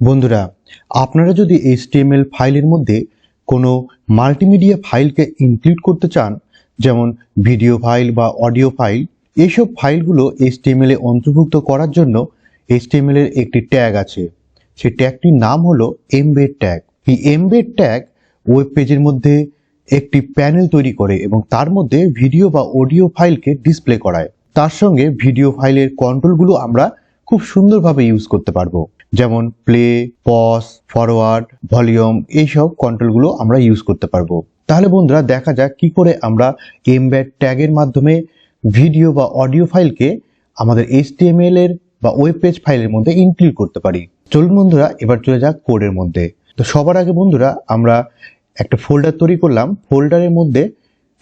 বন্ধুরা, আপনারা যদি এইচটিএমএল ফাইলের মধ্যে কোনো মাল্টিমিডিয়া ফাইলকে ইনক্লুড করতে চান, যেমন ভিডিও ফাইল বা অডিও ফাইল, এইসব ফাইলগুলো এইচটিএমএল এ অন্তর্ভুক্ত করার জন্য এইচটিএমএল এর একটি ট্যাগ আছে। সেই ট্যাগটির নাম হলো এমবেড ট্যাগ। এই এমবেড ট্যাগ ওয়েব পেজের মধ্যে একটি প্যানেল তৈরি করে এবং তার মধ্যে ভিডিও বা অডিও ফাইলকে ডিসপ্লে করায়। তার সঙ্গে ভিডিও ফাইলের কন্ট্রোলগুলো আমরা খুব সুন্দরভাবে ইউজ করতে পারব। যেমন প্লে পস ফরওয়ার্ড ভলিউম এইসব কন্ট্রোলগুলো আমরা ইউজ করতে পারব। তাহলে বন্ধুরা দেখা যাক কি করে আমরা এমব্যাড ট্যাগের মাধ্যমে ভিডিও বা অডিও ফাইলকে আমাদের এইচটিএমএল এর বা ওয়েব পেজ ফাইলের মধ্যে ইনক্লুড করতে পারি। চলুন বন্ধুরা, এবার চলে যাক কোডের মধ্যে। তো সবার আগে বন্ধুরা, আমরা একটা ফোল্ডার তৈরি করলাম। ফোল্ডারের মধ্যে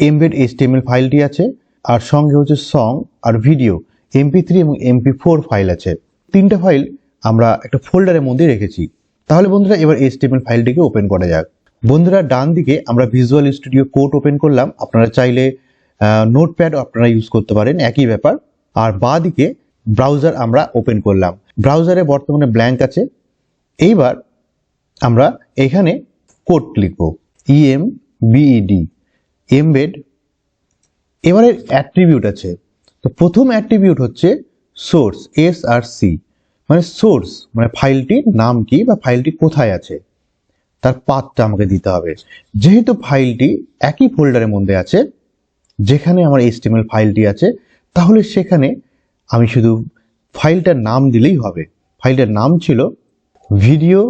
এমবেড এইচটিএমএল ফাইলটি আছে, আর সঙ্গে হচ্ছে সং আর ভিডিও এমপি থ্রি এবং এমপি ফোর ফাইল আছে। তিনটা ফাইল আমরা একটা ফোল্ডারের মধ্যে রেখেছি। তাহলে বন্ধুরা, এবার এইচটিএমএল ফাইলটিকে ওপেন করা যাক। বন্ধুরা, ডান দিকে আমরা ভিজুয়াল স্টুডিও কোড ওপেন করলাম। আপনারা চাইলে নোটপ্যাড আপনারা ইউজ করতে পারেন, একই ব্যাপার। আর বাঁ দিকে ব্রাউজার আমরা ওপেন করলাম। ব্রাউজারে বর্তমানে ব্ল্যাঙ্ক আছে। এইবার আমরা এখানে কোড লিখব। E M B E D embed এবারে অ্যাট্রিবিউট আছে। তো প্রথম অ্যাট্রিবিউট হচ্ছে সোর্স এস আর সি মানে সোর্স মানে ফাইলটির নাম কি বা ফাইলটি কোথায় আছে? তার পাথটা আমাকে দিতে হবে। যেহেতু ফাইলটি একই ফোল্ডারের মধ্যে আছে, যেখানে আমার এইচটিএমএল ফাইলটি আছে, তাহলে সেখানে আমি শুধু ফাইলটার নাম দিলেই হবে। ফাইলটার নাম ছিল ভিডিও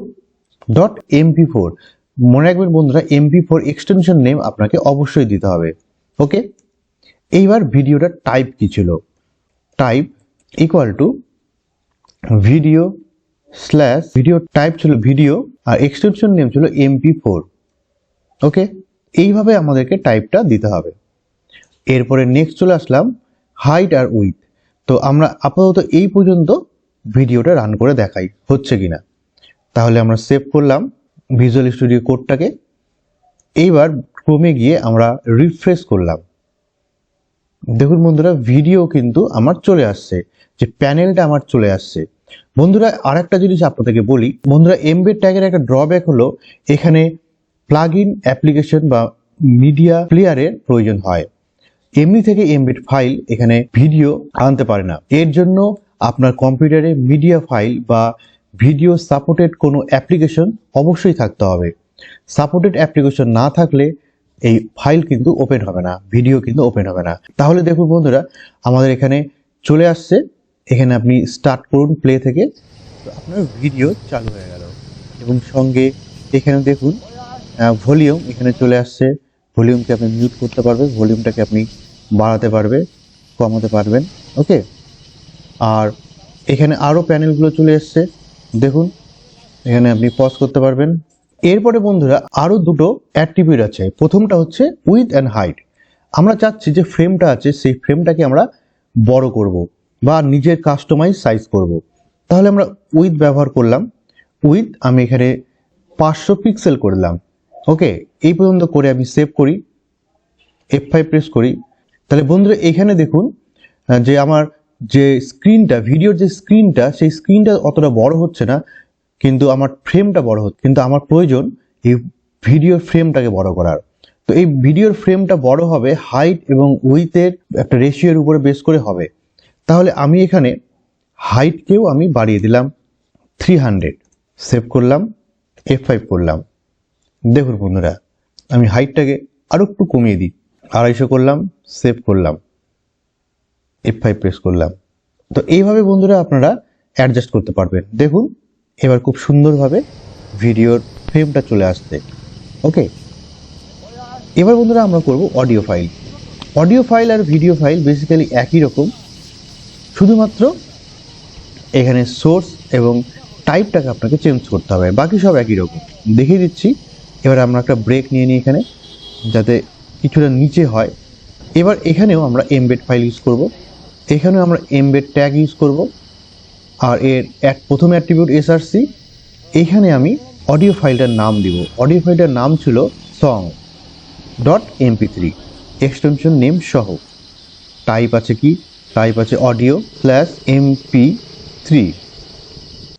ডট এমপি ফোর মনে রাখবেন বন্ধুরা এমপি ফোর এক্সটেনশন নেম আপনাকে অবশ্যই দিতে হবে। ওকে এইবার ভিডিওটার টাইপ কি ছিল? Type equal to video slash video type ছিল ভিডিও আর এক্সটেনশন নেম ছিল এমপি ফোর ওকে এইভাবে আমাদেরকে টাইপটা দিতে হবে। এরপরে নেক্সট চলে আসলাম হাইট আর উইথ তো আমরা আপাতত এই পর্যন্ত ভিডিওটা রান করে দেখাই, হচ্ছে কি না তাহলে আমরা সেভ করলাম ভিজুয়াল স্টুডিও কোডটাকে এইবার ক্রমে গিয়ে আমরা রিফ্রেশ করলাম। দেখুন বন্ধুরা ভিডিও কিন্তু আমার চলে আসছে, যে প্যানেলটা আমার চলে আসছে। বন্ধুরা, আরেকটা জিনিস আপনাদেরকে বলি, বন্ধুরা এমবেড ট্যাগের একটা ড্রব্যাক হলো, এখানে প্লাগ ইন অ্যাপ্লিকেশন বা মিডিয়া প্লেয়ারের প্রয়োজন হয়। এমনি থেকে এমবেড ফাইল এখানে ভিডিও আনতে পারে না। এর জন্য আপনার কম্পিউটারে মিডিয়া ফাইল বা ভিডিও সাপোর্টেড কোনো অ্যাপ্লিকেশন অবশ্যই থাকতে হবে। সাপোর্টেড অ্যাপ্লিকেশন না থাকলে এই ফাইল কিন্তু ওপেন হবে না, ভিডিও কিন্তু ওপেন হবে না। তাহলে দেখুন বন্ধুরা, আমাদের এখানে চলে আসছে। এখানে আপনি স্টার্ট করুন প্লে থেকে। আপনার ভিডিও চালু হয়ে গেল। এবং সঙ্গে এখানে দেখুন ভলিউম এখানে চলে আসছে। ভলিউমকে আপনি মিউট করতে পারবেন। ভলিউমটাকে আপনি বাড়াতে পারবে, কমাতে পারবেন। ওকে আর এখানে আরও প্যানেলগুলো চলে এসছে। দেখুন, এখানে আপনি পজ করতে পারবেন। এরপরে বন্ধুরা আরও দুটো অ্যাট্রিবিউট আছে। প্রথমটা হচ্ছে উইথ অ্যান্ড হাইট আমরা চাচ্ছি যে ফ্রেমটা আছে, সেই ফ্রেমটাকে আমরা বড় করব বা নিজের কাস্টমাইজ সাইজ করব। তাহলে আমরা উইথ ব্যবহার করলাম। উইথ আমি এখানে পাঁচশো পিক্সেল করলাম। ওকে এই পর্যন্ত করে আমি সেভ করি এফ ফাইভ প্রেস করি। তাহলে বন্ধুরা এখানে দেখুন যে আমার যে স্ক্রিনটা ভিডিওর যে স্ক্রিনটা সেই স্ক্রিনটা অতটা বড় হচ্ছে না। কিন্তু আমার ফ্রেমটা বড় হচ্ছে। কিন্তু আমার প্রয়োজন এই ভিডিওর ফ্রেমটাকে বড় করার। তো এই ভিডিওর ফ্রেমটা বড় হবে হাইট এবং উইথের একটা রেশিওর উপরে বেস করে হবে। তাহলে আমি এখানে হাইটকেও আমি বাড়িয়ে দিলাম থ্রি হান্ড্রেড সেভ করলাম এফ ফাইভ করলাম। দেখুন বন্ধুরা, আমি হাইটটাকে আরও একটু কমিয়ে দিই। আড়াইশো করলাম সেভ করলাম এফ ফাইভ প্রেস করলাম। তো এইভাবে বন্ধুরা আপনারা অ্যাডজাস্ট করতে পারবেন। দেখুন এবার খুব সুন্দরভাবে ভিডিওর ফ্রেমটা চলে আসছে ওকে? এবার বন্ধুরা আমরা করব অডিও ফাইল। অডিও ফাইল আর ভিডিও ফাইল বেসিক্যালি একই রকম। শুধুমাত্র এখানে সোর্স এবং টাইপটাকে আপনাকে চেঞ্জ করতে হবে। বাকি সব একই রকম। দেখিয়ে দিচ্ছি। এবার আমরা একটা ব্রেক নিয়ে নিই এখানে, যাতে কিছুটা নিচে হয়। এবার এখানেও আমরা এমবেড ফাইল ইউজ করব। এখানেও আমরা এমবেড ট্যাগ ইউজ করব। আর এর এক প্রথম অ্যাট্রিবিউট এসআরসি এখানে আমি অডিও ফাইলটার নাম দিব। অডিও ফাইলটার নাম ছিল song dot MP three extension name সহ। টাইপ আছে কি? টাইপ আছে audio slash MP three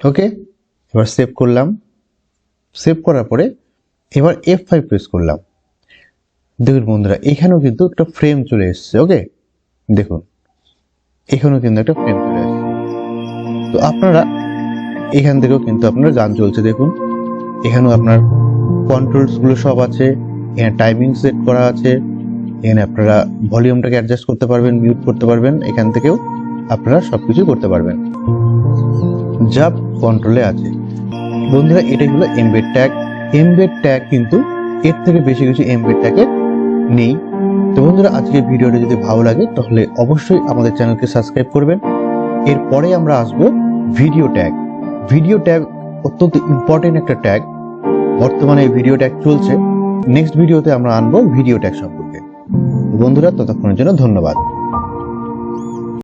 okay এবার সেভ করলাম। সেভ করার পরে এবার এফ ফাইভ প্রেস করলাম। দেখুন বন্ধুরা, এখানেও কিন্তু একটা ফ্রেম চলে এসছে ওকে দেখুন, এখানেও কিন্তু একটা ফ্রেম তো আপনারা এখান থেকেও কিন্তু আপনার গান চলছে, দেখুন। এখানেও আপনার কন্ট্রোলসগুলো সব আছে, এখানে টাইমিং সেট করা আছে, এখানে আপনারা ভলিউমটাকে অ্যাডজাস্ট করতে পারবেন মিউট করতে পারবেন, এখান থেকেও আপনারা সবকিছু করতে পারবেন। যা কন্ট্রোলে আছে। বন্ধুরা এটাই হলো এমবেড ট্যাগ এমবেড ট্যাগ কিন্তু এর থেকে বেশি কিছু এমবেড ট্যাগে নেই। তো বন্ধুরা, আজকের ভিডিওটা যদি ভালো লাগে, তাহলে অবশ্যই আমাদের চ্যানেলকে সাবস্ক্রাইব করবেন। এরপরে আমরা আসব ভিডিও ট্যাগ ভিডিও ট্যাগ অত্যন্ত ইম্পর্টেন্ট একটা ট্যাগ বর্তমানে ভিডিও ট্যাগ চলছে। নেক্সট ভিডিওতে আমরা আনব ভিডিও ট্যাগ সম্পর্কে। বন্ধুরা, ততক্ষণের জন্য ধন্যবাদ।